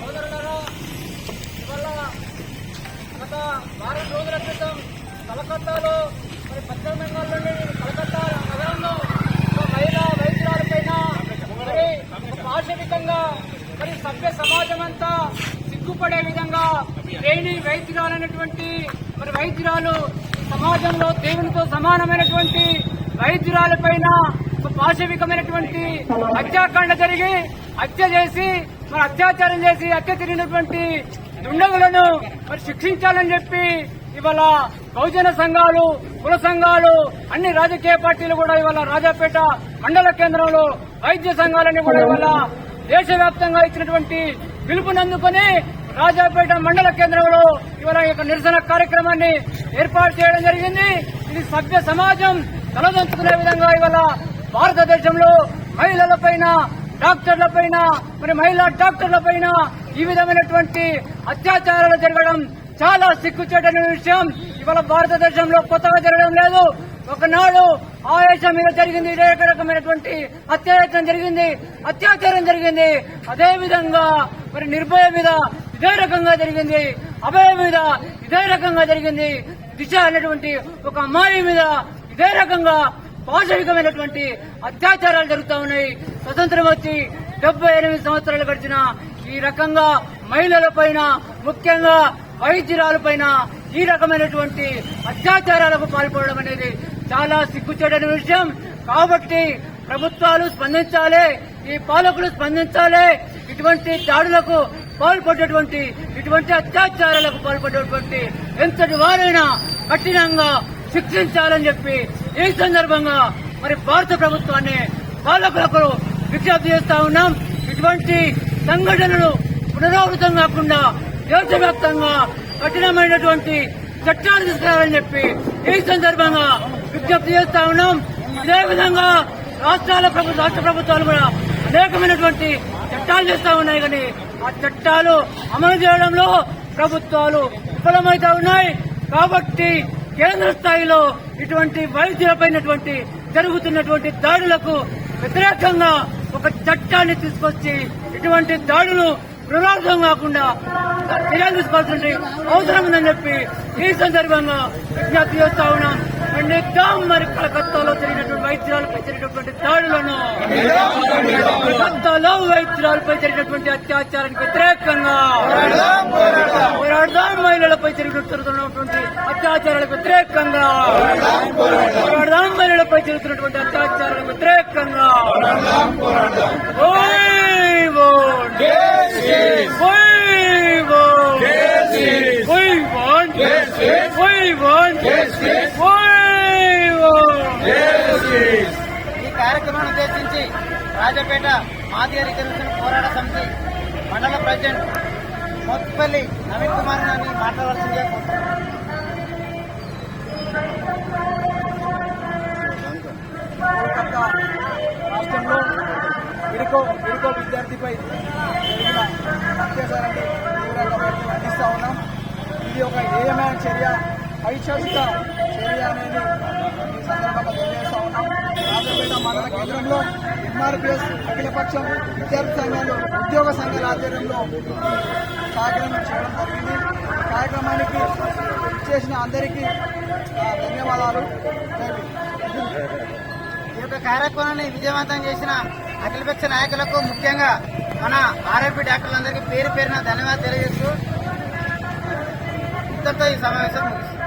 సోదరులారా, గత వారం రోజుల క్రితం కలకత్తాలో మరి పశ్చిమ బెంగాల్లోని కలకత్తా నగరంలో ఒక వైద్యురాలపైన మరి పాశవికంగా మరి సభ్య సమాజం అంతా సిగ్గుపడే విధంగా లేని వైద్యురాలైనటువంటి మరి వైద్యురాలు సమాజంలో దేవునితో సమానమైనటువంటి వైద్యురాలపైన పాశవికమైనటువంటి హత్యాకాండ జరిగి హత్య చేసి మరి అత్యాచారం చేసి హత్య తిరిగినటువంటి దుండగులను మరి శిక్షించాలని చెప్పి ఇవాళ బహుజన సంఘాలు కుల సంఘాలు అన్ని రాజకీయ పార్టీలు కూడా ఇవాళ రాజాపేట మండల కేంద్రంలో వైద్య సంఘాలన్నీ కూడా ఇవాళ దేశవ్యాప్తంగా ఇచ్చినటువంటి పిలుపునందుకొని రాజాపేట మండల కేంద్రంలో ఇవాళ యొక్క నిరసన కార్యక్రమాన్ని ఏర్పాటు చేయడం జరిగింది. ఇది సభ్య సమాజం తలదంచుకునే విధంగా ఇవాళ భారతదేశంలో మహిళల పైన డాక్టర్ల పైన మరి మహిళా డాక్టర్ల పైన ఈ విధమైనటువంటి అత్యాచారాలు జరగడం చాలా సిగ్గుచేటైన విషయం. ఇవాళ భారతదేశంలో కొత్తగా జరగడం లేదు. ఒకనాడు ఆవేశం మీద జరిగింది. ఇదే రకమైనటువంటి అత్యాచారం జరిగింది. అత్యాచారం జరిగింది. అదే విధంగా మరి నిర్భయ మీద ఇదే రకంగా జరిగింది. అభయ మీద ఇదే రకంగా జరిగింది. దిశ అనేటువంటి ఒక అమ్మాయి మీద ఇదే రకంగా పాశవికమైనటువంటి అత్యాచారాలు జరుగుతూ ఉన్నాయి. స్వతంత్రం వచ్చి డెబ్బై ఎనిమిది సంవత్సరాలు గడిచిన ఈ రకంగా మహిళల పైన ముఖ్యంగా వైద్యురాలపైన ఈ రకమైనటువంటి అత్యాచారాలకు పాల్పడడం అనేది చాలా సిగ్గుచేటని విషయం. కాబట్టి ప్రభుత్వాలు స్పందించాలి ఈ పాలకులు స్పందించాలి. ఇటువంటి దాడులకు పాల్పడేటువంటి ఇటువంటి అత్యాచారాలకు పాల్పడేటువంటి ఎంతటి వారైనా కఠినంగా శిక్షించాలని చెప్పి ఈ సందర్భంగా మరి భారత ప్రభుత్వాన్ని పాలకులకు విజ్ఞప్తి చేస్తా ఉన్నాం. ఇటువంటి సంఘటనలు పునరావృతం కాకుండా దేశవ్యాప్తంగా కఠినమైనటువంటి చట్టాలు తీసుకురావాలని చెప్పి ఈ సందర్భంగా విజ్ఞప్తి చేస్తా ఉన్నాం. ఇదే విధంగా రాష్ట్రాల ప్రభుత్వ రాష్ట్ర ప్రభుత్వాలు కూడా అనేకమైనటువంటి చట్టాలు చేస్తా ఉన్నాయి కానీ ఆ చట్టాలు అమలు చేయడంలో ప్రభుత్వాలు విఫలమవుతా ఉన్నాయి. కాబట్టి కేంద్ర స్థాయిలో ఇటువంటి వైద్యులపైనటువంటి జరుగుతున్నటువంటి దాడులకు వ్యతిరేకంగా ఒక చట్టాన్ని తీసుకొచ్చి ఇటువంటి దాడులు పునరావృతం కాకుండా చర్యలు అవసరం ఉందని చెప్పి ఈ సందర్భంగా విజ్ఞప్తి చేస్తా ఉన్నాం. ఖండిద్దాం మరి కలకత్తాలో జరిగినటువంటి వైద్యురాలపై జరిగినటువంటి దాడులను కలకత్తాలో వైద్యురాలపై జరిగినటువంటి అత్యాచారానికి వ్యతిరేకంగా పోరాడదాం. మహిళలపై జరుగుతున్నటువంటి అత్యాచారాలకు వ్యతిరేకంగా. పోరాడదాం మహిళలపై జరుగుతున్నటువంటి అత్యాచారాలకు వ్యతిరేకంగా. ఈ కార్యక్రమాన్ని ఉద్దేశించి రాజపేట మాదిగ రిజర్వేషన్ పోరాట సమితి మండల ప్రెసిడెంట్ మోత్పల్లి నవీన్ కుమార్ గారిని మాట్లాడవలసిందే రాష్ట్రంలో ఇరుకో ఇరుకో విద్యార్థిపై జరిగిన అత్యాచారాన్ని తీవ్రంగా ఖండిస్తా ఉన్నాం ఇది ఒక ఏయమైన చర్య పైశాచిక చర్య అనేది ఈ సందర్భంగా తెలియజేస్తా రాజపేట మండల కేంద్రంలో ఎంఆర్పిఎస్ అఖిలపక్షం విద్యార్థి సంఘాలు ఉద్యోగ సంఘాల ఆధ్వర్యంలో కార్యక్రమం చేయడం జరిగింది. కార్యక్రమానికి చేసిన అందరికీ ధన్యవాదాలు. ఈ యొక్క కార్యక్రమాన్ని విజయవంతం చేసిన అఖిలపక్ష నాయకులకు ముఖ్యంగా మన ఆర్ఎంపీ డాక్టర్లందరికీ పేరు పేరున ధన్యవాదాలు తెలియజేస్తూ ఇంతతో ఈ సమావేశం ముగిస్తుంది.